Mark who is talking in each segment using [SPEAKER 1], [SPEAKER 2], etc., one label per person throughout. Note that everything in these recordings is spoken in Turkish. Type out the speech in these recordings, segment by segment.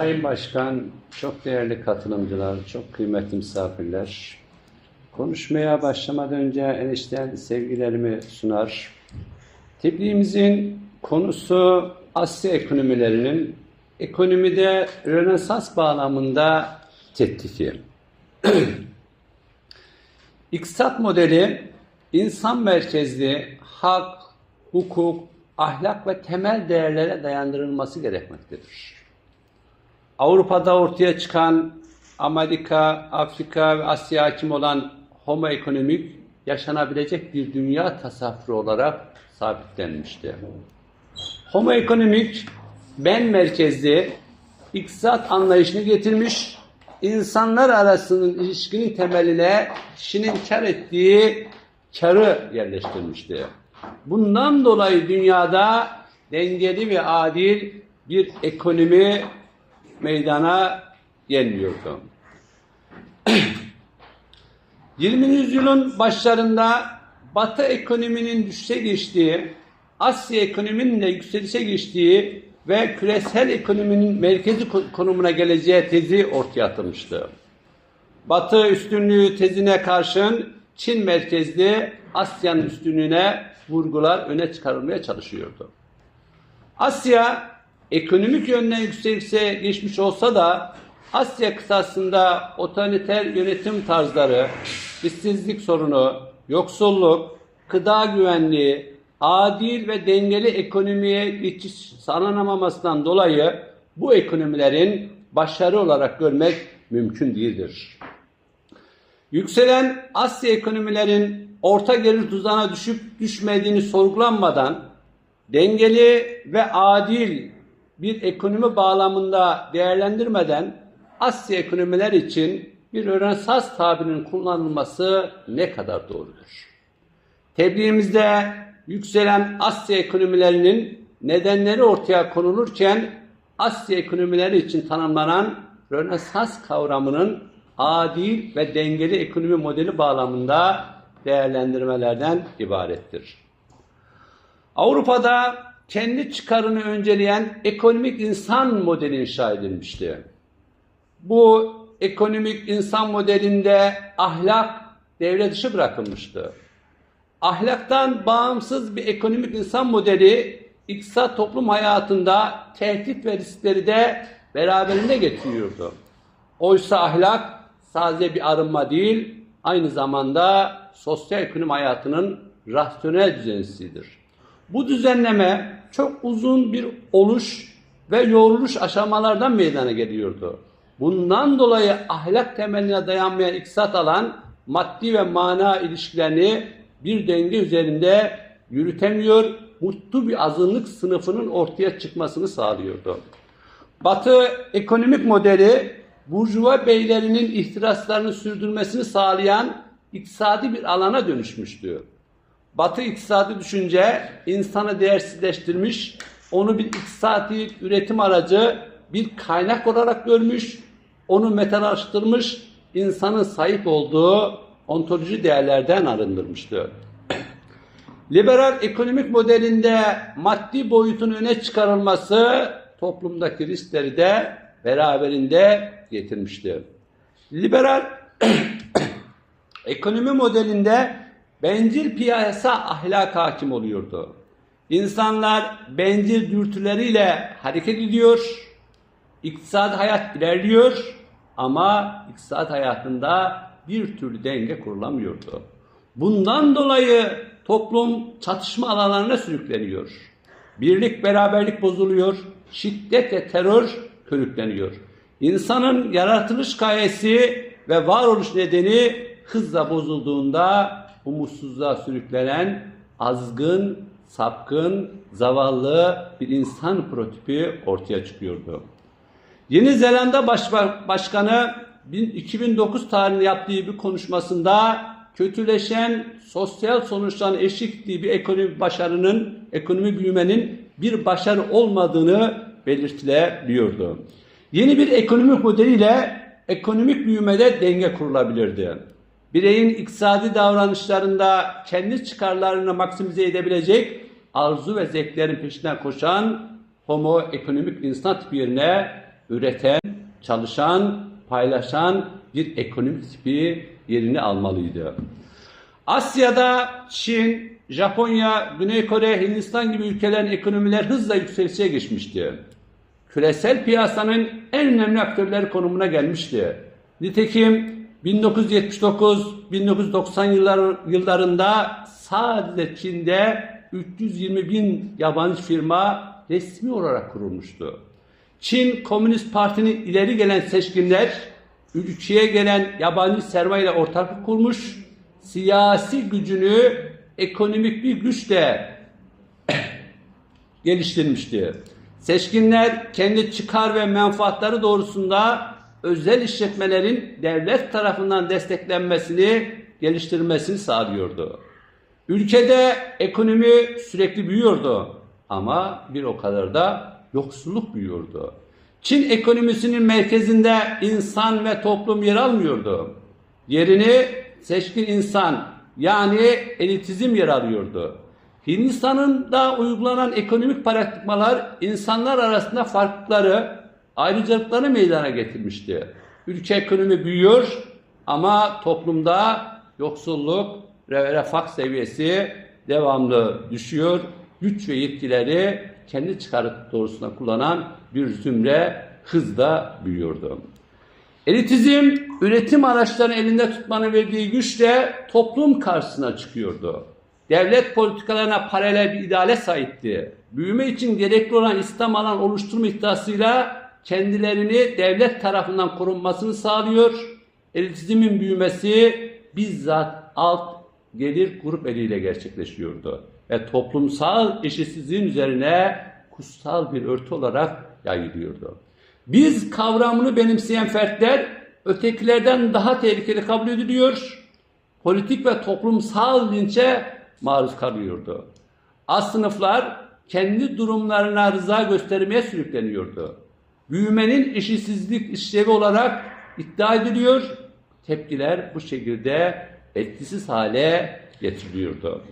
[SPEAKER 1] Sayın Başkan, çok değerli katılımcılar, çok kıymetli misafirler. Konuşmaya başlamadan önce enişten sevgilerimi sunar. Tebliğimizin konusu Asya ekonomilerinin ekonomide Rönesans bağlamında tetkifi. İktisat modeli insan merkezli, hak, hukuk, ahlak ve temel değerlere dayandırılması gerekmektedir. Avrupa'da ortaya çıkan Amerika, Afrika ve Asya hakim olan homo ekonomik yaşanabilecek bir dünya tasavvuru olarak sabitlenmişti. Homo ekonomik ben merkezli iktisat anlayışını getirmiş, insanlar arasının ilişkinin temeline kişinin kar ettiği karı yerleştirmişti. Bundan dolayı dünyada dengeli ve adil bir ekonomi meydana gelmiyordu. 20. yüzyılın başlarında Batı ekonominin düşüşe geçtiği, Asya ekonominin de yükselişe geçtiği ve küresel ekonominin merkezi konumuna geleceği tezi ortaya atılmıştı. Batı üstünlüğü tezine karşın Çin merkezli Asya'nın üstünlüğüne vurgular öne çıkarılmaya çalışıyordu. Asya ekonomik yönden yükselişe geçmiş olsa da Asya kıtasında otoriter yönetim tarzları, işsizlik sorunu, yoksulluk, gıda güvenliği, adil ve dengeli ekonomiye geçiş sağlanamamasından dolayı bu ekonomilerin başarı olarak görmek mümkün değildir. Yükselen Asya ekonomilerin orta gelir tuzağına düşüp düşmediğini sorgulanmadan dengeli ve adil bir ekonomi bağlamında değerlendirmeden Asya ekonomiler için bir Rönesans tabirinin kullanılması ne kadar doğrudur? Tebliğimizde yükselen Asya ekonomilerinin nedenleri ortaya konulurken Asya ekonomileri için tanımlanan Rönesans kavramının adil ve dengeli ekonomi modeli bağlamında değerlendirmelerden ibarettir. Avrupa'da kendi çıkarını önceleyen ekonomik insan modeli inşa edilmişti. Bu ekonomik insan modelinde ahlak devre dışı bırakılmıştı. Ahlaktan bağımsız bir ekonomik insan modeli iktisat toplum hayatında tehdit ve riskleri de beraberinde getiriyordu. Oysa ahlak sadece bir arınma değil, aynı zamanda sosyal ekonomi hayatının rasyonel düzenlisidir. Bu düzenleme çok uzun bir oluş ve yoruluş aşamalardan meydana geliyordu. Bundan dolayı ahlak temeline dayanmayan iktisat alan maddi ve mana ilişkilerini bir denge üzerinde yürütemiyor, mutlu bir azınlık sınıfının ortaya çıkmasını sağlıyordu. Batı ekonomik modeli burjuva beylerinin ihtiraslarını sürdürmesini sağlayan iktisadi bir alana dönüşmüştü. Batı iktisadi düşünce insanı değersizleştirmiş, onu bir iktisadi üretim aracı, bir kaynak olarak görmüş, onu metalaştırmış, insanın sahip olduğu ontoloji değerlerden arındırmıştı. Liberal ekonomik modelinde maddi boyutun öne çıkarılması toplumdaki riskleri de beraberinde getirmişti. Liberal ekonomi modelinde bencil piyasa ahlak hakim oluyordu. İnsanlar bencil dürtüleriyle hareket ediyor, iktisat hayat ilerliyor ama iktisat hayatında bir türlü denge kurulamıyordu. Bundan dolayı toplum çatışma alanlarına sürükleniyor. Birlik beraberlik bozuluyor, şiddet ve terör körükleniyor. İnsanın yaratılış gayesi ve varoluş nedeni hızla bozulduğunda umutsuzluğa sürüklenen azgın, sapkın, zavallı bir insan prototipi ortaya çıkıyordu. Yeni Zelanda Başkanı 2009 tarihinde yaptığı bir konuşmasında kötüleşen sosyal sonuçların eşitliği bir ekonomi başarının, ekonomi büyümenin bir başarı olmadığını belirtilebiliyordu. Yeni bir ekonomik modeliyle ekonomik büyümede denge kurulabilirdi. Bireyin iktisadi davranışlarında kendi çıkarlarını maksimize edebilecek arzu ve zevklerin peşinden koşan homo ekonomik insan tipi yerine üreten, çalışan, paylaşan bir ekonomik tipi yerini almalıydı. Asya'da Çin, Japonya, Güney Kore, Hindistan gibi ülkelerin ekonomiler hızla yükselişe geçmişti. Küresel piyasanın en önemli aktörleri konumuna gelmişti. Nitekim 1979-1990 yıllar, yıllarında sadece Çin'de 320 bin yabancı firma resmi olarak kurulmuştu. Çin Komünist Parti'nin ileri gelen seçkinler ülkeye gelen yabancı sermaye ile ortaklık kurmuş, siyasi gücünü ekonomik bir güçle geliştirmişti. Seçkinler kendi çıkar ve menfaatları doğrusunda özel işletmelerin devlet tarafından desteklenmesini, geliştirmesini sağlıyordu. Ülkede ekonomi sürekli büyüyordu ama bir o kadar da yoksulluk büyüyordu. Çin ekonomisinin merkezinde insan ve toplum yer almıyordu. Yerini seçkin insan yani elitizm yer alıyordu. Hindistan'ın da uygulanan ekonomik paradigmalar insanlar arasında farklılıkları, ayrıcalıkları meydana getirmişti. Ülke ekonomi büyüyor ama toplumda yoksulluk refah seviyesi devamlı düşüyor. Güç ve yetkileri kendi çıkarı doğrusunda kullanan bir zümre hızla büyüyordu. Elitizm üretim araçlarını elinde tutmanın verdiği güçle toplum karşısına çıkıyordu. Devlet politikalarına paralel bir ideale sahipti. Büyüme için gerekli olan İslam alan oluşturma iddiasıyla kendilerini devlet tarafından korunmasını sağlıyor. Elitizmin büyümesi bizzat alt gelir grup eliyle gerçekleşiyordu. Ve toplumsal eşitsizliğin üzerine kutsal bir örtü olarak yayılıyordu. Biz kavramını benimseyen fertler ötekilerden daha tehlikeli kabul ediliyor. Politik ve toplumsal linçe maruz kalıyordu. Az sınıflar kendi durumlarına rıza göstermeye sürükleniyordu. Büyümenin eşitsizlik işlevi olarak iddia ediliyor. Tepkiler bu şekilde etkisiz hale getiriliyordu.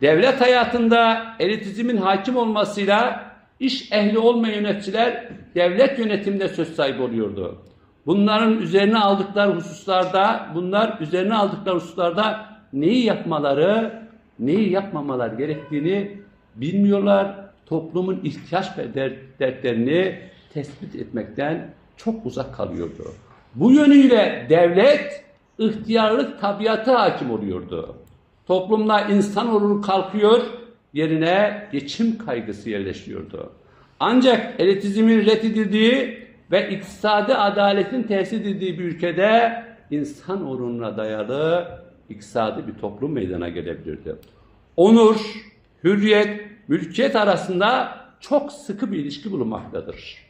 [SPEAKER 1] Devlet hayatında elitizmin hakim olmasıyla iş ehli olmayan yöneticiler devlet yönetiminde söz sahibi oluyordu. Bunların üzerine aldıkları hususlarda, bunlar üzerine aldıkları hususlarda neyi yapmaları, neyi yapmamalar gerektiğini bilmiyorlar. Toplumun ihtiyaç ve dertlerini tespit etmekten çok uzak kalıyordu. Bu yönüyle devlet ihtiyarlık tabiatı hakim oluyordu. Toplumda insan olur kalkıyor, yerine geçim kaygısı yerleşiyordu. Ancak elitizmin reddedildiği ve iktisadi adaletin tesis edildiği bir ülkede insan onuruna dayalı iktisadi bir toplum meydana gelebilirdi. Onur, hürriyet, mülkiyet arasında çok sıkı bir ilişki bulunmaktadır.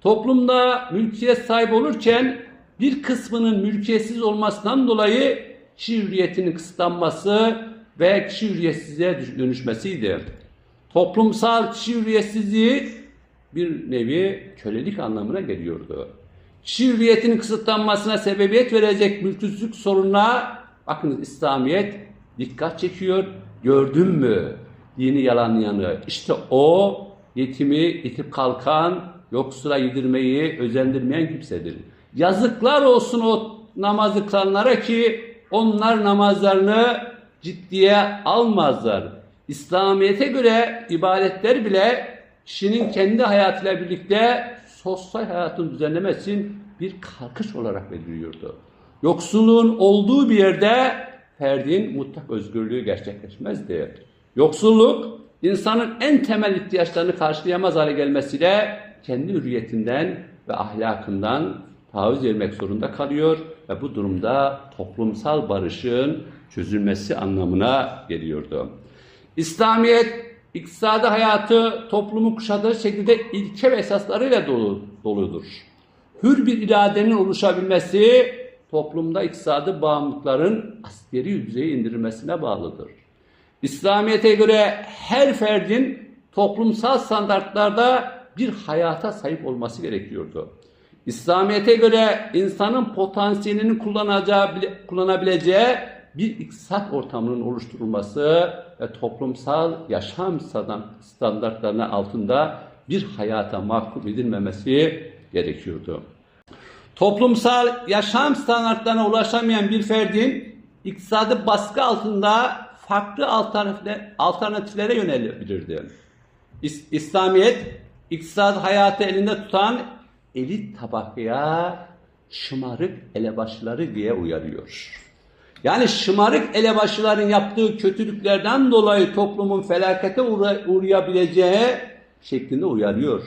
[SPEAKER 1] Toplumda mülkiyet sahibi olurken bir kısmının mülkiyetsiz olmasından dolayı kişi hürriyetinin kısıtlanması ve kişi hürriyetsizliğe dönüşmesiydi. Toplumsal kişi hürriyetsizliği bir nevi kölelik anlamına geliyordu. Kişi hürriyetinin kısıtlanmasına sebebiyet verecek mülksüzlük sorununa bakın İslamiyet dikkat çekiyor. Gördün mü dini yalanlayanı? İşte o yetimi itip kalkan, yoksula yedirmeyi özendirmeyen kimsedir. Yazıklar olsun o namazı kılanlara ki onlar namazlarını ciddiye almazlar. İslamiyet'e göre ibadetler bile kişinin kendi hayatıyla birlikte sosyal hayatın düzenlemesi için bir kalkış olarak veriliyordu. Yoksulluğun olduğu bir yerde ferdin mutlak özgürlüğü gerçekleşmezdi. Yoksulluk insanın en temel ihtiyaçlarını karşılayamaz hale gelmesiyle kendi hürriyetinden ve ahlakından taviz vermek zorunda kalıyor ve bu durumda toplumsal barışın çözülmesi anlamına geliyordu. İslamiyet iktisadi hayatı toplumu kuşatır şekilde ilke ve esaslarıyla dolu, doludur. Hür bir iradenin oluşabilmesi toplumda iktisadi bağımlılıkların askeri düzeye indirilmesine bağlıdır. İslamiyet'e göre her ferdin toplumsal standartlarda bir hayata sahip olması gerekiyordu. İslamiyet'e göre insanın potansiyelini kullanacağı, kullanabileceği bir iktisat ortamının oluşturulması ve toplumsal yaşam standartlarına altında bir hayata mahkum edilmemesi gerekiyordu. Toplumsal yaşam standartlarına ulaşamayan bir ferdin iktisadi baskı altında farklı alternatiflere, yönelebilirdi. İs- İslamiyet iktisat hayatı elinde tutan elit tabakaya şımarık elebaşıları diye uyarıyor. Yani şımarık elebaşıların yaptığı kötülüklerden dolayı toplumun felakete uğra- uğrayabileceği şeklinde uyarıyor.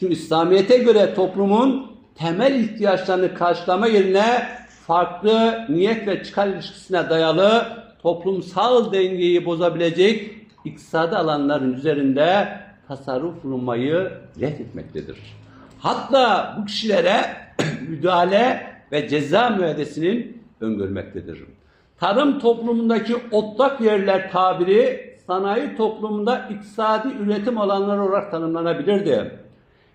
[SPEAKER 1] Çünkü İslamiyet'e göre toplumun temel ihtiyaçlarını karşılama yerine farklı niyet ve çıkar ilişkisine dayalı toplumsal dengeyi bozabilecek iktisadi alanların üzerinde tasarruf bulunmayı reddetmektedir. Hatta bu kişilere müdahale ve ceza müeyyidesinin öngörmektedir. Tarım toplumundaki otlak yerler tabiri sanayi toplumunda iktisadi üretim alanları olarak tanımlanabilirdi.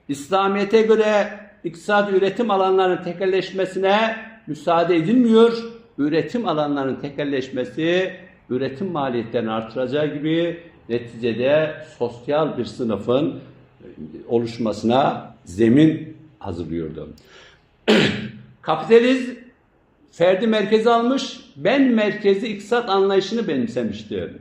[SPEAKER 1] İslamiyet'e göre iktisadi üretim alanlarının tekelleşmesine müsaade edilmiyor. Üretim alanlarının tekelleşmesi üretim maliyetlerini artıracağı gibi neticede sosyal bir sınıfın oluşmasına zemin hazırlıyordu. Kapitalizm ferdi merkeze almış, ben merkezi iktisat anlayışını benimsemişti.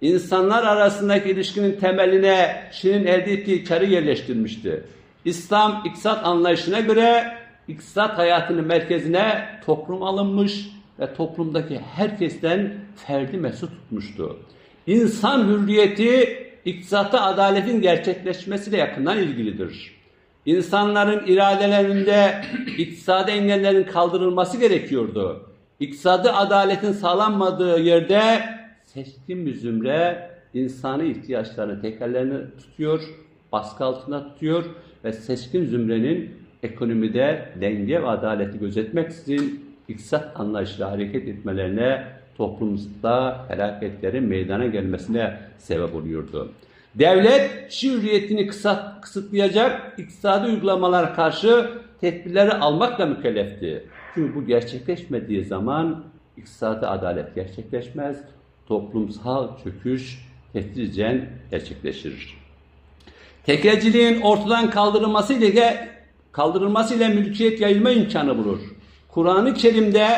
[SPEAKER 1] İnsanlar arasındaki ilişkinin temeline kişinin elde ettiği karı yerleştirmişti. İslam iktisat anlayışına göre iktisat hayatının merkezine toplum alınmış ve toplumdaki herkesten ferdi mesut tutmuştu. İnsan hürriyeti iktisatta adaletin gerçekleşmesiyle yakından ilgilidir. İnsanların iradelerinde iktisadi engellerin kaldırılması gerekiyordu. İktisadi adaletin sağlanmadığı yerde seçkin bir zümre insani ihtiyaçlarını tekerlerini tutuyor, baskı altında tutuyor ve seçkin zümrenin ekonomide denge ve adaleti gözetmeksizin iktisat anlayışıyla hareket etmelerine toplumda felaketlerin meydana gelmesine sebep oluyordu. Devlet kişi hürriyetini kısat, kısıtlayacak iktisadi uygulamalara karşı tedbirleri almakla mükellefti. Çünkü bu gerçekleşmediği zaman iktisadi adalet gerçekleşmez, toplumsal çöküş tedricen gerçekleşir. Tekelciliğin ortadan kaldırılması ile kaldırılması ile mülkiyet yayılma imkanı bulur. Kur'an-ı Kerim'de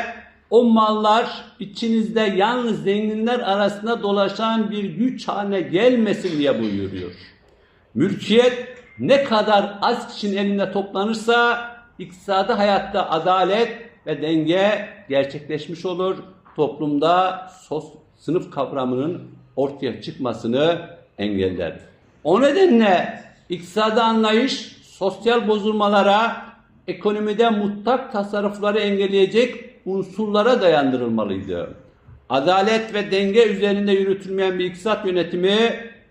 [SPEAKER 1] o mallar içinizde yalnız zenginler arasında dolaşan bir güç haline gelmesin diye buyuruyor. Mülkiyet ne kadar az kişinin elinde toplanırsa iktisadi hayatta adalet ve denge gerçekleşmiş olur. Toplumda sos, sınıf kavramının ortaya çıkmasını engeller. O nedenle iktisadi anlayış sosyal bozulmalara, ekonomide mutlak tasarrufları engelleyecek unsurlara dayandırılmalıydı. Adalet ve denge üzerinde yürütülmeyen bir iktisat yönetimi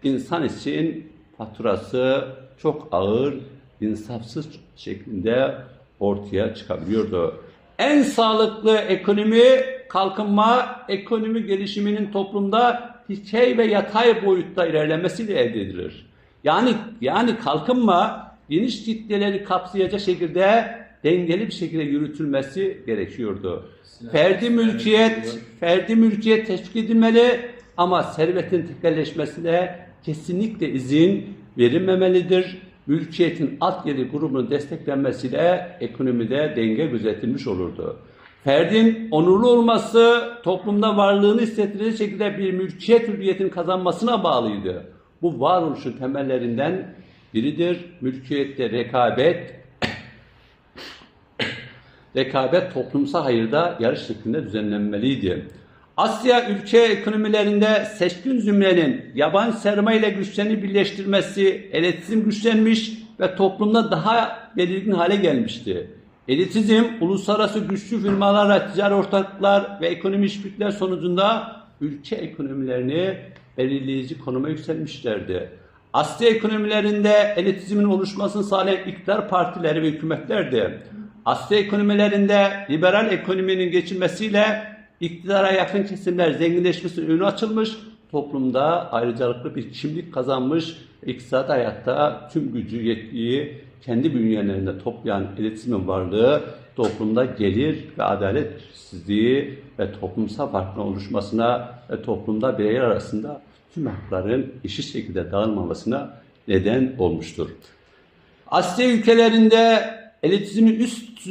[SPEAKER 1] insan için faturası çok ağır, insafsız şeklinde ortaya çıkabiliyordu. En sağlıklı ekonomi kalkınma, ekonomi gelişiminin toplumda dikey ve yatay boyutta ilerlemesiyle elde edilir. Yani yani kalkınma geniş kitleleri kapsayacak şekilde dengeli bir şekilde yürütülmesi gerekiyordu. Ferdi mülkiyet, ferdi mülkiyet teşvik edilmeli ama servetin tekelleşmesine kesinlikle izin verilmemelidir. Mülkiyetin alt geri grubunun desteklenmesiyle ekonomide denge gözetilmiş olurdu. Ferdin onurlu olması toplumda varlığını hissettirecek şekilde bir mülkiyet hürriyetinin kazanmasına bağlıydı. Bu varoluşun temellerinden biridir. Mülkiyette rekabet, rekabet toplumsal hayırda yarış şeklinde düzenlenmeliydi. Asya ülke ekonomilerinde seçkin zümrenin yabancı sermaye ile güçlerini birleştirmesi, elitizm güçlenmiş ve toplumda daha belirgin hale gelmişti. Elitizm, uluslararası güçlü firmalarla ticari ortaklıklar ve ekonomi işbirlikler sonucunda ülke ekonomilerini belirleyici konuma yükselmişlerdi. Asya ekonomilerinde elitizmin oluşmasını sağlayan iktidar partileri ve hükümetlerdi. Asya ekonomilerinde liberal ekonominin geçilmesiyle iktidara yakın kesimler zenginleşmesi önü açılmış, toplumda ayrıcalıklı bir kimlik kazanmış, iktisat hayatta tüm gücü, yetkiyi kendi bünyelerinde toplayan elitizmin varlığı toplumda gelir ve adaletsizliği ve toplumsal farkın oluşmasına ve toplumda bireyler arasında tüm hakların eşit şekilde dağılmamasına neden olmuştur. Asya ülkelerinde elitizmin üst